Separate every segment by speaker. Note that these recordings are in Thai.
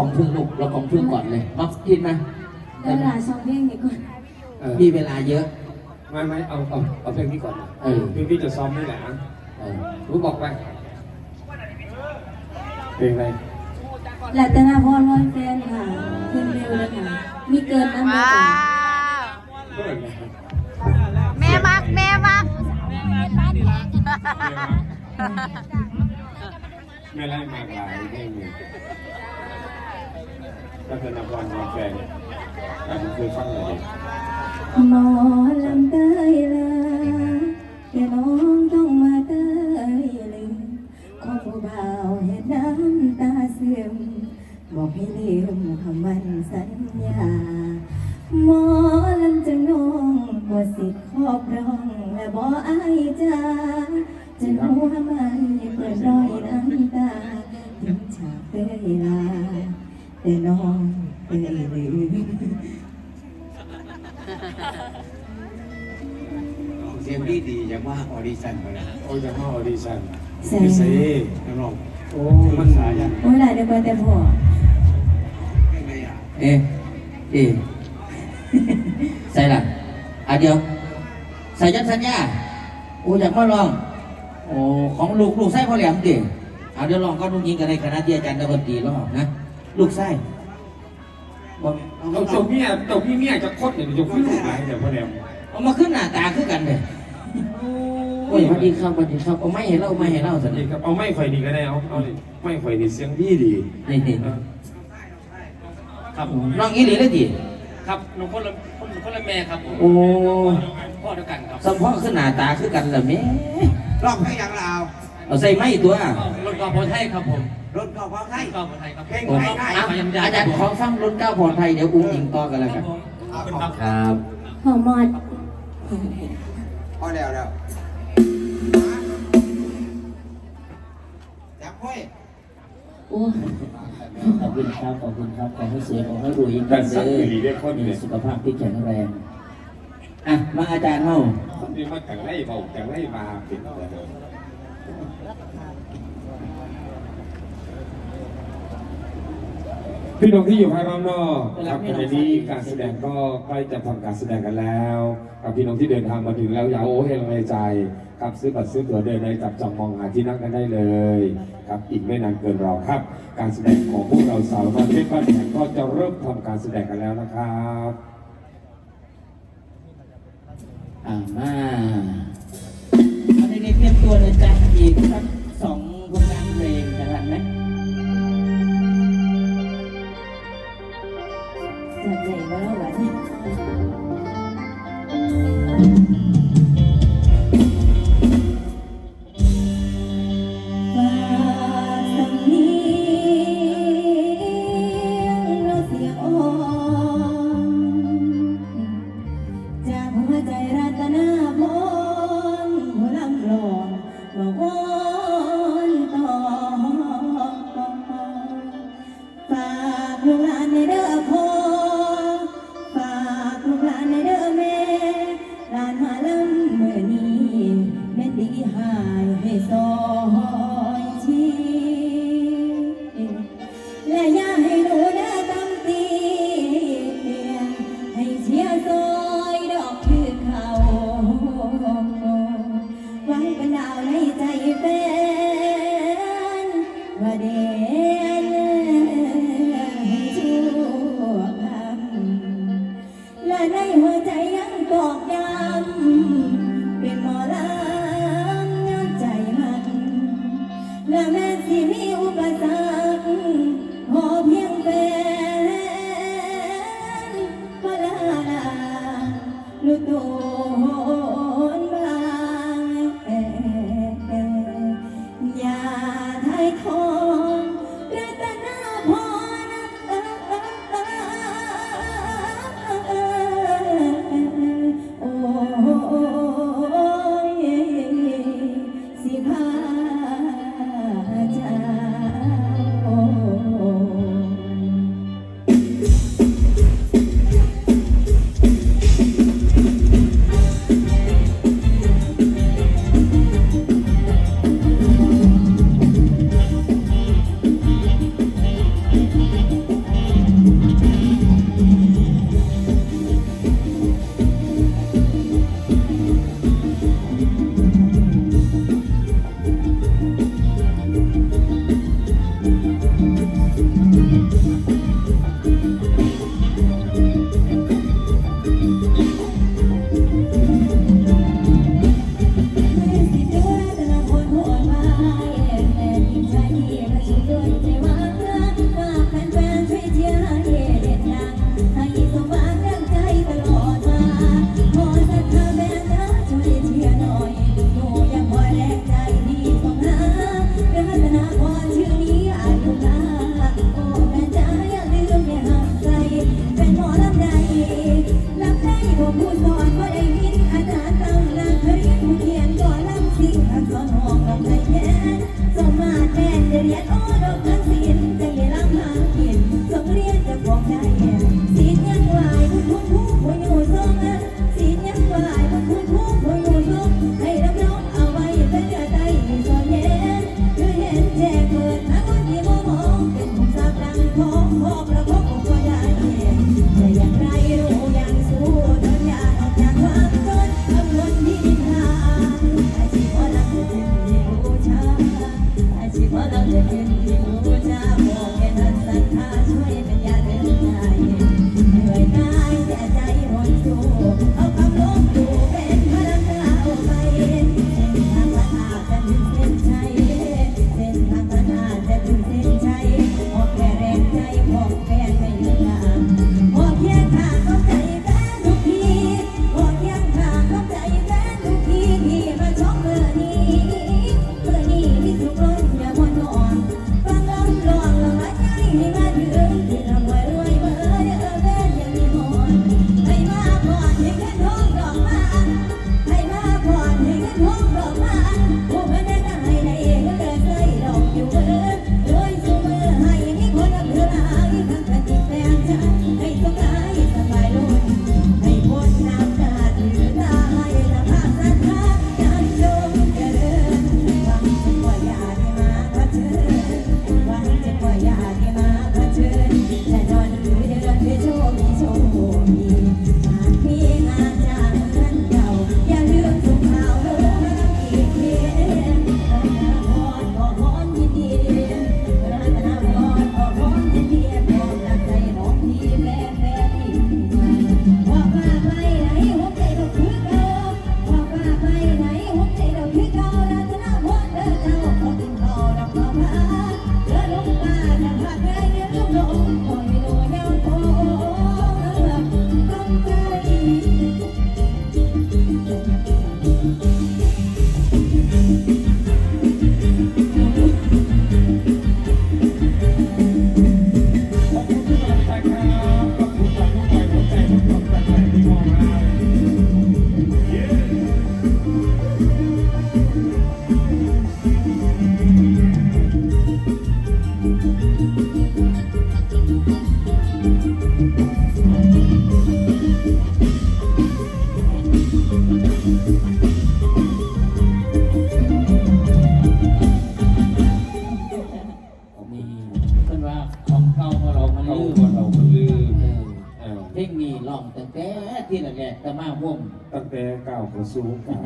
Speaker 1: ของพึ่งลูกเราของพึ่งก่อนเลยมากินไหม
Speaker 2: เดี๋ยวหลาชองเพลงนี้ก่อน
Speaker 3: เออ
Speaker 1: มีเวลาเยอะ
Speaker 3: ไม่ไม่เอาเอาเอาเพลงนี้ก่อนนะ
Speaker 1: เออ
Speaker 3: เพลงที่จะซ้อมนี่แหละนะ
Speaker 1: เออ
Speaker 3: รู้บอกไปเพลงอะไร
Speaker 2: หลาตนาพรร้อยแฟนค่ะขึ้นเร็วเลยค่ะมีเกินน้ำเดือ
Speaker 4: ว้า
Speaker 2: จ้ะ
Speaker 4: ว
Speaker 3: เพื่อนนะ
Speaker 4: แม่มัก แม่มัก
Speaker 3: ไม่ไล่มากหลายเพลงหนึ่ง ก็คือนนักวันวันแฟนแต่ผมเคยฟังเลย
Speaker 2: หมอลำเตยลาแต่น้องต้องมาเตยลืมขอผู้บ่าวเห็นน้ำตาเสื่อมบอกให้ลืมคำมันสัญญา อย่าง
Speaker 5: ว่าออดิชั่นมาแล้ว
Speaker 3: โอ้ยจะมาออดิชั่น
Speaker 2: ใช่
Speaker 3: พิเศษ
Speaker 5: นักร้อง
Speaker 3: โอ้มันสายยัน
Speaker 2: โอ้ยหลายเดือนแต่พอ
Speaker 5: ยังไงอะ
Speaker 1: เอ๊ะเอ๊ะใส่ละอะเดี๋ยวใส่ยันสัญญาโอ้อยากมาลองโอ้ของลูกลูกไส้พ่อแหลมดิเอาเดี๋ยวลองก็นุ่งยิงกันในคณะที่อาจารย์ตะวันตีแล้วนะ ลูกไส้บอก
Speaker 3: เอาจบเมียจบพี่เมียจะคดเนี่ยจะขึ้นหลายแต่พอแล้ว
Speaker 1: เอามาขึ้นหน้าตาขึ้นกันเลยโอ้ ยสวัสดีครับสวัสดีครับเอาไม่เห็นเล่าไม่เห็นเล่าสัน
Speaker 3: นี่
Speaker 1: นี่
Speaker 3: ครับเอาไม่ค่อยดีก็ได้เอาเอาดิไม่ค่อยดีเสียงดีดี
Speaker 1: นี่นี่
Speaker 3: เออ
Speaker 6: ครับ
Speaker 1: น้องอีหลีเลยดิ
Speaker 6: ครับนุ่มคนละคนคนละแม่ครับผม
Speaker 1: โอ้
Speaker 6: พ่อเดียวกันครับ
Speaker 1: สมพ่อขึ้นหน้าตาขึ้นกันละแม่
Speaker 5: ร้องให้อย่างเรา
Speaker 1: เอาใส่ไม้ตัว
Speaker 6: รถกอล์ฟไทยครับผม
Speaker 5: รถก็พอ
Speaker 6: ร
Speaker 5: ให้
Speaker 6: ถกอล์ฟไทยครับ
Speaker 5: เพลงไทย
Speaker 1: อะอาจารย์ขอฟังรุ่นเก้าพรไทยเดี๋ยวอุ้งอิงต่อกันแล้วกัน
Speaker 6: ขอบคุณครับ
Speaker 1: ครับ
Speaker 2: หอมมอด
Speaker 5: พอแล้วแล้ว ห้อย
Speaker 2: โอ้
Speaker 1: ขอบคุณครับขอบคุณครับขอให้เสียขอให้รวยยิ่ง
Speaker 3: แต่
Speaker 1: ขึ้น
Speaker 3: สัก
Speaker 1: เด้
Speaker 3: ดีได้คน
Speaker 1: มี
Speaker 3: เนี่ย
Speaker 1: สุขภาพที่แข็งแรงอะมาอาจารย์เฮา
Speaker 3: คนที่มาแต่งไล่เบาแต่งไล่มาปิดเลย พี่น้องที่อยู่ภายรอบนอกครับขณะนี้การแสดงก็ใกล้จะทำการแสดงกันแล้วกับพี่น้องที่เดินทางมาถึงแล้วอย่าโอ้ให้ลังเลใจครับซื้อบัตรซื้อตั๋วเดินได้จับจองมองหาที่นั่งกันได้เลยครับอีกไม่นานเกินรอครับ การแสดงของพวกเราสาวน้อยเพชรบ้านแขกก็จะเริ่มทำการแสดงกันแล้วนะครับ
Speaker 1: อ่ามาเอาเด็กๆเตรียมตัวเลยจ้ะอีกสักสองผลงานเพลงจะทันไหม
Speaker 2: จัดใหญ่มาแล้วแบ
Speaker 3: บนี้
Speaker 1: Whoa. ของเก่าของเรามัน
Speaker 3: เขา
Speaker 1: ลืม
Speaker 3: คนเรามันลืม
Speaker 1: เออ
Speaker 3: อ้าว
Speaker 1: เพลงนี้ร้องตั้งแต่ที่แรกๆแต่มาวง
Speaker 3: ตั้งแต่ก้าวเข้าสู่การ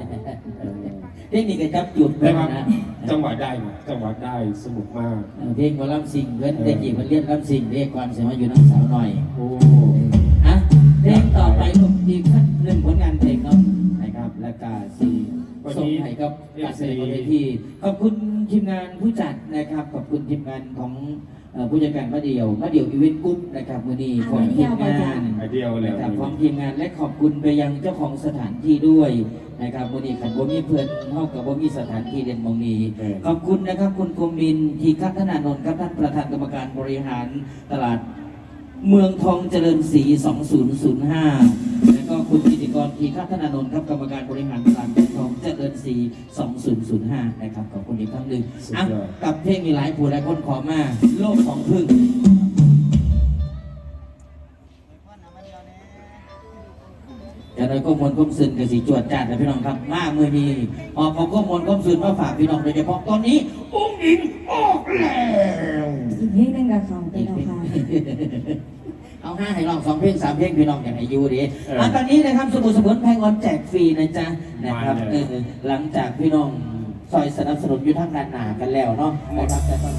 Speaker 3: เออ
Speaker 1: เพลงนี้ก็จับจุด
Speaker 3: ได้
Speaker 1: ไว้
Speaker 3: ว่า
Speaker 1: นะ
Speaker 3: จังหวะได้นะจังหวะได้สนุกมาก
Speaker 1: เออเพลงหมอลำสิงเพิ่นได้กี่เพิ่นเรียนลำสิงเรียกความเสียมาอยู่น้ำสาวหน่อย
Speaker 3: โอ้
Speaker 1: อะเพลงต่อไปผมอีกสักหนึ่งผลงานเพลงเนาะนะครับ และกาสีส่งให้กับการแสดงบนเวทีขอบคุณทีมงานผู้จัดนะครับ ขอบคุณทีมงานของเอ่อ ผู้จัดการมาเดียวมาเดียวอีเวนต์กรุ๊ปนะครับมือนี้ของทีมงาน
Speaker 3: ไอเดียวเลย
Speaker 1: นะครับพร้อมทีมงานและขอบคุณไปยังเจ้าของสถานที่ด้วยนะครับวันนี้ขันบ่มีเพื่อนเท่ากับบ่มีสถานที่เด่นมองนี้
Speaker 3: เออ
Speaker 1: ขอบคุณนะครับคุณโกมินทีคัฒนานนท์ครับท่านประธานกรรมการบริหารตลาดเมืองทองเจริญศรี 2005 แล้วก็คุณกิติกรทีคัฒนานนท์ครับกรรมการบริหารตลาด เมืองทองเจริญศรี2005 นะครับขอบคุณอีกครั้งหนึ่งอะกับเพลงมีหลายผู้หลายคนขอมา โลกของพึ่งจะได้ข้อมูลข้อมซึนกับสีจวดจัดนะพี่น้องครับมาเมื่อนี้ออกเอาข้อมูลข้อมซึนมาฝากพี่น้องโดยเฉพาะตอนนี้อุ้งอิงออกแล้ว
Speaker 2: อีกเพลงหนึงกับเขาไปแล้วค่ะ
Speaker 1: เอา ห้าให้ลองสองเพลงสามเพลงพี่น้องอย่างไรยูดีอะตอนนี้นะครับสมุนสมุนแพงออนแจกฟรีนะจ๊ะนะครับเออหลังจากพี่น้องซอยสนับสนุนอยู่ทางด้านหนากันแล้วเนาะนะครับแต่ตอ
Speaker 2: น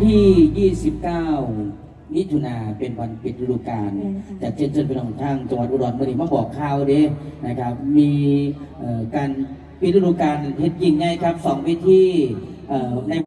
Speaker 2: ที่ 29 มิถุนาเป็นวันปิดฤดูกาลจากเช่นเชิญไปลองทางจังหวัดอุดรธานีมาบอกข่าวเด้นะครับ มีเอ่อการปิดฤดูกาลเฮ็ดยิ่งไงครับสองวิธีเอ่อใน